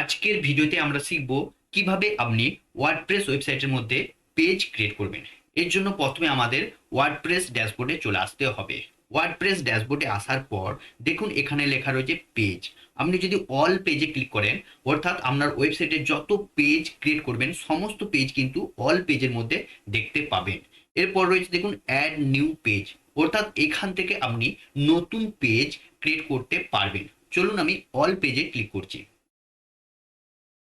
আজকের ভিডিওতে আমরা শিখব কীভাবে আপনি ওয়ার্ডপ্রেস ওয়েবসাইটের মধ্যে পেজ ক্রিয়েট করবেন। এর জন্য প্রথমে আমাদের ওয়ার্ডপ্রেস ড্যাশবোর্ডে চলে আসতে হবে। ওয়ার্ডপ্রেস ড্যাশবোর্ডে আসার পর দেখুন এখানে লেখা রয়েছে পেজ। আপনি যদি অল পেজে ক্লিক করেন, অর্থাৎ আপনার ওয়েবসাইটে যত পেজ ক্রিয়েট করবেন, সমস্ত পেজ কিন্তু অল পেজের মধ্যে দেখতে পাবেন। এরপর রয়েছে দেখুন অ্যাড নিউ পেজ। অর্থাৎ এখান থেকে আপনি নতুন পেজ ক্রিয়েট করতে পারবেন। চলুন আমি অল পেজে ক্লিক করছি।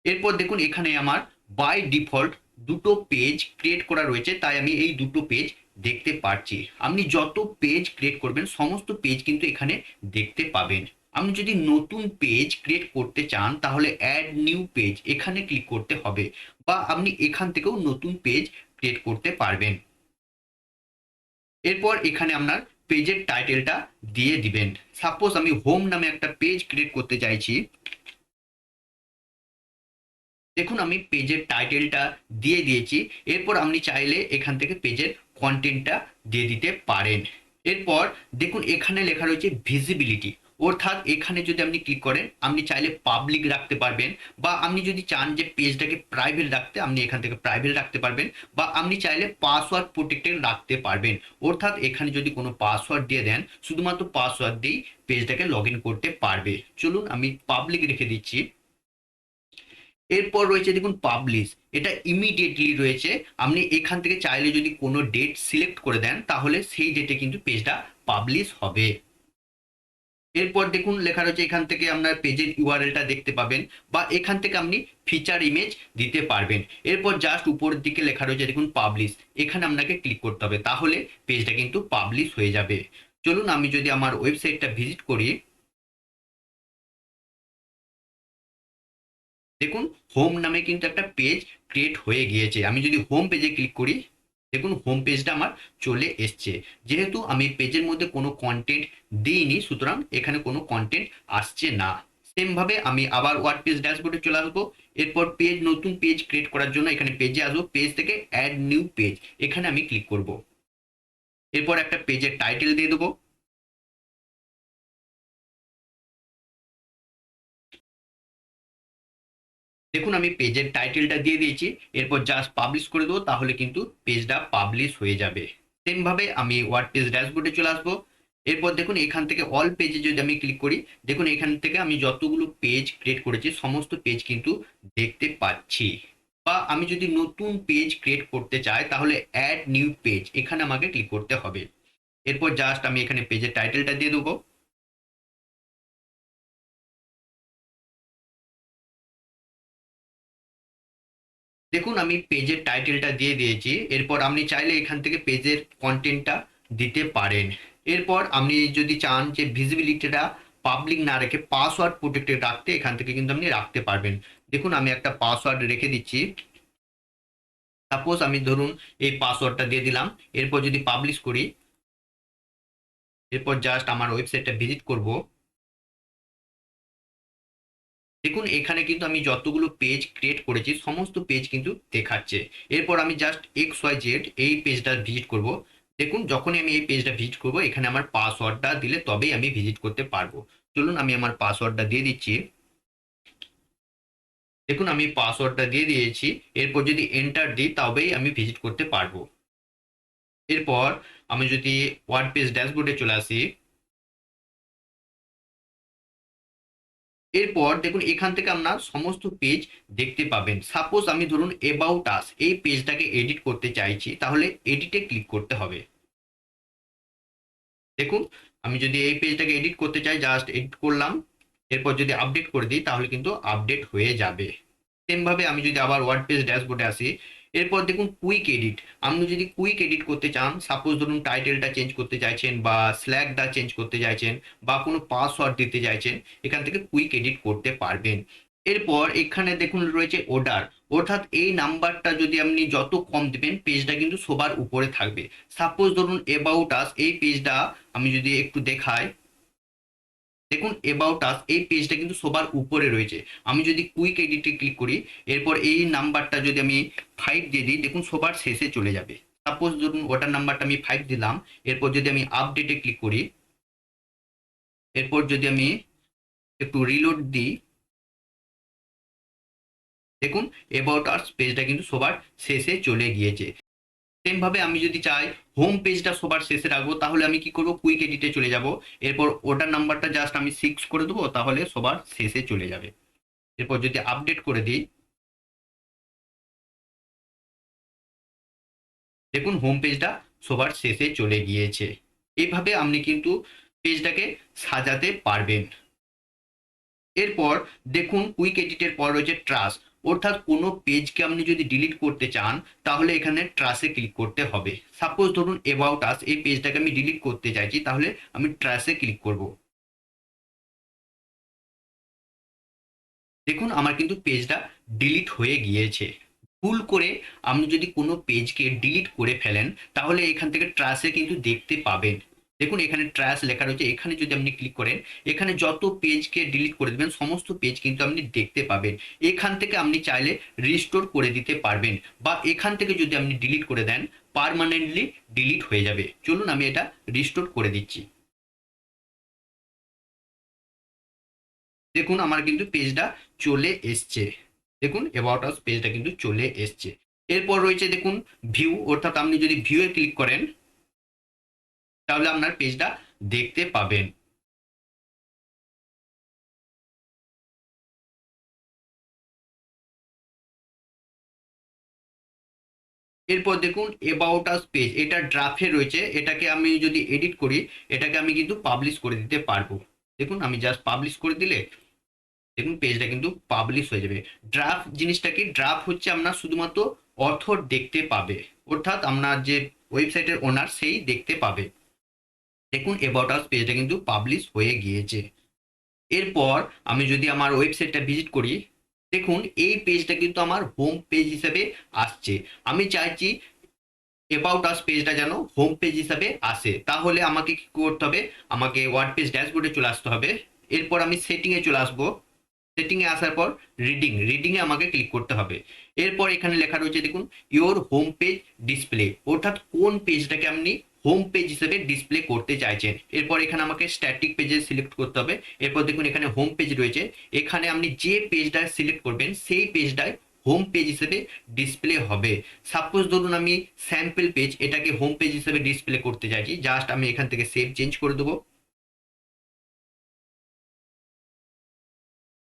এরপর দেখুন এখানে আমার বাই ডিফল্ট দুটো পেজ ক্রিয়েট করা রয়েছে, তাই আমি এই দুটো পেজ দেখতে পারছি। আপনি যত পেজ ক্রিয়েট করবেন, সমস্ত পেজ কিন্তু এখানে দেখতে পাবেন। আপনি যদি নতুন পেজ ক্রিয়েট করতে চান, তাহলে অ্যাড নিউ পেজ এখানে ক্লিক করতে হবে বা আপনি এখান থেকেও নতুন পেজ ক্রিয়েট করতে পারবেন। এরপর এখানে আপনার পেজের টাইটেলটা দিয়ে দিবেন। সাপোজ আমি হোম নামে একটা পেজ ক্রিয়েট করতে চাইছি দেখুন আমি পেজের টাইটেলটা দিয়ে দিয়েছি, এরপর আপনি চাইলে এখান থেকে পেজের কন্টেন্টটা দিয়ে দিতে পারেন। এরপর দেখুন এখানে লেখা রয়েছে ভিজিবিলিটি অর্থাৎ এখানে যদি আপনি ক্লিক করেন, আপনি চাইলে পাবলিক রাখতে পারবেন, বা আপনি যদি চান যে পেজটাকে প্রাইভেট রাখতে, আপনি এখান থেকে প্রাইভেট রাখতে পারবেন, বা আপনি চাইলে পাসওয়ার্ড প্রোটেক্টেড রাখতে পারবেন। অর্থাৎ এখানে যদি কোনো পাসওয়ার্ড দিয়ে দেন, শুধুমাত্র পাসওয়ার্ড দিয়েই পেজটাকে লগ করতে পারবে। চলুন আমি পাবলিক রেখে দিচ্ছি। এরপর রয়েছে দেখুন পাবলিশ এটা ইমিডিয়েটলি রয়েছে। আপনি এখান থেকে চাইলে যদি কোনো ডেট সিলেক্ট করে দেন, তাহলে সেই ডেটে কিন্তু পেজটা পাবলিশ হবে। এরপর দেখুন লেখা রয়েছে, এখান থেকে আপনার পেজের ইউআরএলটা দেখতে পাবেন বা এখান থেকে আপনি ফিচার ইমেজ দিতে পারবেন। এরপর জাস্ট উপরের দিকে লেখা রয়েছে, দেখুন পাবলিশ এখানে আপনাকে ক্লিক করতে হবে, তাহলে পেজটা কিন্তু পাবলিশ হয়ে যাবে। চলুন, আমি যদি আমার ওয়েবসাইটটা ভিজিট করি। দেখুন হোম নামে কিন্তু একটা পেজ ক্রিয়েট হয়ে গিয়েছে। আমি যদি হোম পেজে ক্লিক করি, দেখুন হোম পেজটা আমার চলে এসছে। যেহেতু আমি পেজের মধ্যে কোনো কন্টেন্ট দিইনি, সুতরাং এখানে কোনো কন্টেন্ট আসছে না। সেমভাবে আমি আবার ওয়ার্ড পেজ ড্যাশবোর্ডে চলে আসব। এরপর পেজ নতুন পেজ ক্রিয়েট করার জন্য এখানে পেজে আসব। পেজ থেকে অ্যাড নিউ পেজ এখানে আমি ক্লিক করব। এরপর একটা পেজের টাইটেল দিয়ে দেবো। দেখুন, আমি পেজের টাইটেলটা দিয়ে দিয়েছি, এরপর জাস্ট পাবলিশ করে দেবো, তাহলে কিন্তু পেজটা পাবলিশ হয়ে যাবে। সেমভাবে আমি ওয়ার্ড পেজ ড্যাশবোর্ডে চলে আসব। এরপর দেখুন, এখান থেকে অল পেজে যদি আমি ক্লিক করি, দেখুন, এখান থেকে আমি যতগুলো পেজ ক্রিয়েট করেছি, সমস্ত পেজ কিন্তু দেখতে পাচ্ছি। বা আমি যদি নতুন পেজ ক্রিয়েট করতে চাই, তাহলে অ্যাড নিউ পেজ এখানে আমাকে ক্লিক করতে হবে। এরপর জাস্ট আমি এখানে পেজের টাইটেলটা দিয়ে দেবো। দেখুন, আমি পেজের টাইটেলটা দিয়ে দিয়েছি। এরপর আপনি চাইলে এখান থেকে পেজের কন্টেন্টটা দিতে পারেন। এরপর আপনি যদি চান যে ভিজিবিলিটিটা পাবলিক না রেখে পাসওয়ার্ড প্রোটেক্টেড রাখতে, এখান থেকে কিন্তু আপনি রাখতে পারবেন। দেখুন, আমি একটা পাসওয়ার্ড রেখে দিচ্ছি। সাপোজ আমি ধরুন এই পাসওয়ার্ডটা দিয়ে দিলাম। এরপর যদি পাবলিশ করি, এরপর জাস্ট আমার ওয়েবসাইটটা ভিজিট করব। দেখুন, এখানে কিন্তু আমি যতগুলো পেজ ক্রিয়েট করেছি, সমস্ত পেজ কিন্তু দেখাচ্ছে। এরপর আমি জাস্ট এক্স ওয়াই জেড এই পেজটা ভিজিট করব। দেখুন, যখনই আমি এই পেজটা ভিজিট করব, এখানে আমার পাসওয়ার্ডটা দিলে তবেই আমি ভিজিট করতে পারব। চলুন, আমি আমার পাসওয়ার্ডটা দিয়ে দিচ্ছি। দেখুন, আমি পাসওয়ার্ডটা দিয়ে দিয়েছি। এরপর যদি এন্টার দিই, তবেই আমি ভিজিট করতে পারব। এরপর আমি যদি ওয়ার্ড পেজ ড্যাশবোর্ডে চলে আসি। এরপর দেখুন, এখান থেকে আপনার সমস্ত পেজ দেখতে পাবেন। সাপোজ আমি ধরুন এবাউট আস এই পেজটাকে এডিট করতে চাইছি, তাহলে এডিটে ক্লিক করতে হবে। দেখুন, আমি যদি এই পেজটাকে এডিট করতে চাই জাস্ট এডিট করলাম, এরপর যদি আপডেট করে দিই, তাহলে কিন্তু আপডেট হয়ে যাবে। সেমভাবে আমি যদি আবার ওয়ার্ড পেজ ড্যাশবোর্ডে আসি এরপর দেখুন কুইক এডিট আপনি যদি কুইক এডিট করতে চান সাপোজ ধরুন টাইটেলটা চেঞ্জ করতে চাইছেন বা স্ল্যাগটা চেঞ্জ করতে চাইছেন বা কোনো পাসওয়ার্ড দিতে চাইছেন, এখান থেকে কুইক এডিট করতে পারবেন। এরপর এখানে দেখুন রয়েছে অর্ডার অর্থাৎ এই নাম্বারটা যদি আপনি যত কম দেবেন পেজটা কিন্তু সবার উপরে থাকবে। সাপোজ ধরুন এবাউট আস এই পেজটা আমি যদি একটু দেখাই দেখুন এবাউট আস এই পেজটা কিন্তু সবার উপরে রয়েছে। আমি যদি কুইক এডিটে ক্লিক করি, এরপর এই নাম্বারটা যদি আমি ফাইভ দিয়ে দিই, দেখুন সবার শেষে চলে যাবে। সাপোজ ধরুন, ওটার নাম্বারটা আমি ফাইভ দিলাম, এরপর যদি আমি আপডেটে ক্লিক করি, এরপর যদি আমি একটু রিলোড দিই, দেখুন এবাউট আর্স পেজটা কিন্তু সবার শেষে চলে গিয়েছে। সেম ভাবে আমি যদি চাই হোম পেজটা সবার শেষে রাখব, তাহলে আমি কি করব? কুইক এডিটে চলে যাব। এরপর ওটার নাম্বারটা জাস্ট আমি সিক্স করে দেবো, তাহলে সবার শেষে চলে যাবে। এরপর যদি আপডেট করে দিই, দেখুন হোম পেজটা সবার শেষে চলে গিয়েছে। এইভাবে আপনি কিন্তু পেজটাকে সাজাতে পারবেন। এরপর দেখুন কুইক এডিটের পর রয়েছে ট্রাস অর্থাৎ কোনো পেজকে আপনি যদি ডিলিট করতে চান, তাহলে এখানে ট্রাসে ক্লিক করতে হবে। সাপোজ ধরুন এবাউট আস এই পেজটাকে আমি ডিলিট করতে চাইছি, তাহলে আমি ট্রাসে ক্লিক করব। দেখুন, আমার কিন্তু পেজটা ডিলিট হয়ে গিয়েছে। ভুল করে আপনি যদি কোনো পেজকে ডিলিট করে ফেলেন, তাহলে এখান থেকে ট্রাসে কিন্তু দেখতে পাবেন। দেখুন, এখানে ট্রাস লেখা রয়েছে। এখানে যদি আপনি ক্লিক করেন, এখানে যত পেজকে ডিলিট করে দেবেন, সমস্ত পেজ কিন্তু আপনি দেখতে পাবেন। এখান থেকে আপনি চাইলে রিস্টোর করে দিতে পারবেন বা এখান থেকে যদি আপনি ডিলিট করে দেন পারমানেন্টলি ডিলিট হয়ে যাবে। চলুন, আমি এটা রিস্টোর করে দিচ্ছি। দেখুন, আমার কিন্তু পেজটা চলে এসছে। দেখুন অ্যাবাউট আস পেজটা কিন্তু চলে এসছে। এরপর রয়েছে, দেখুন ভিউ অর্থাৎ আপনি যদি ভিউয়ে ক্লিক করেন তাহলে আপনার পেজটা দেখতে পাবেন। এরপর দেখুন এবাউট আস পেজ এটা ড্রাফে রয়েছে, এটাকে আমি যদি এডিট করি, এটাকে আমি কিন্তু পাবলিশ করে দিতে পারব। দেখুন, আমি জাস্ট পাবলিশ করে দিলে, দেখুন পেজটা কিন্তু পাবলিশ হয়ে যাবে। ড্রাফ জিনিসটা কি? ড্রাফট হচ্ছে আপনার শুধুমাত্র অথর দেখতে পাবে। অর্থাৎ আপনার যে ওয়েবসাইটের ওনার সেই দেখতে পাবে। দেখুন এবাউট আস পেজটা কিন্তু পাবলিশ হয়ে গিয়েছে। এরপর আমি যদি আমার ওয়েবসাইটটা ভিজিট করি, দেখুন, এই পেজটা কিন্তু আমার হোম পেজ হিসেবে আসছে। আমি চাইছি এবাউট আস পেজটা যেন হোম পেজ হিসাবে আসে। তাহলে আমাকে কি করতে হবে? আমাকে ওয়ার্ড পেজ ড্যাশবোর্ডে চলে আসতে হবে। এরপর আমি সেটিংয়ে চলে আসব। সেটিংয়ে আসার পর রিডিং রিডিংয়ে আমাকে ক্লিক করতে হবে। এরপর এখানে লেখা রয়েছে, দেখুন ইওর হোম পেজ ডিসপ্লে অর্থাৎ কোন পেজটাকে আপনি হোম পেজ হিসেবে ডিসপ্লে করতে চাইছেন। এরপর এখানে আমাকে স্ট্যাটিক পেজে সিলেক্ট করতে হবে। এরপর দেখুন এখানে হোম পেজ রয়েছে। এখানে আপনি যে পেজটা সিলেক্ট করবেন, সেই পেজটায় হোম পেজ হিসেবে ডিসপ্লে হবে। সাপোজ ধরুন আমি স্যাম্পল পেজ এটাকে হোম পেজ হিসেবে ডিসপ্লে করতে চাইছি। জাস্ট আমি এখান থেকে সেভ চেঞ্জ করে দেবো।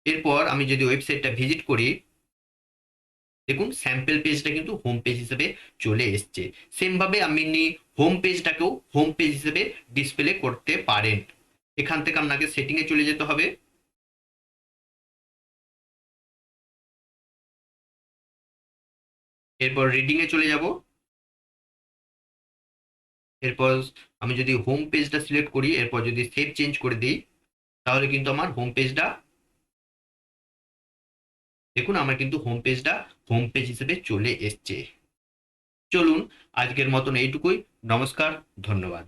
এরপর আমি যদি ওয়েবসাইটটা ভিজিট করি, দেখুন স্যাম্পল পেজটা কিন্তু হোম পেজ হিসেবে চলে এসছে। সেমভাবে আপনি হোম পেজটাকেও হোম পেজ হিসেবে ডিসপ্লে করতে পারেন। এখান থেকে আপনাকে সেটিংয়ে চলে যেতে হবে। এরপর রিডিংয়ে চলে যাব। এরপর আমি যদি হোম পেজটা সিলেক্ট করি, এরপর যদি সেভ চেঞ্জ করে দিই, তাহলে কিন্তু আমার হোম পেজটা দেখুন, আমার কিন্তু হোম পেজটা হোম পেজ হিসেবে চলে এসছে। চলুন আজকের মতন এইটুকুই। নমস্কার ধন্যবাদ।